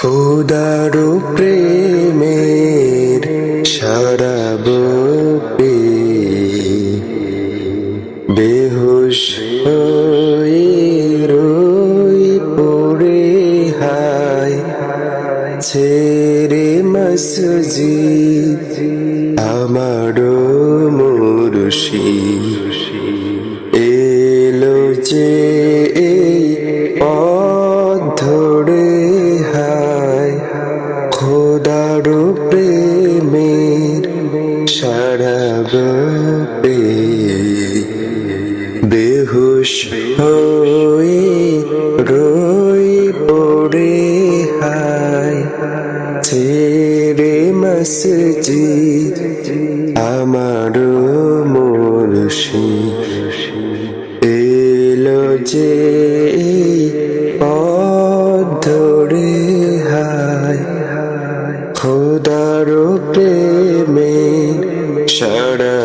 খোদারু প্রেমের সারাব পে। রই পড়ে হায় ছেড়ে মসজিদ আমারও মুরশি এলো যে প্রেমের সারাব পে। বেহুশ হয়ে রই পড়ে হায়। ছেড়ে মসজিদ আমার মুর্শি এলো যে খোদার প্রেমে সারা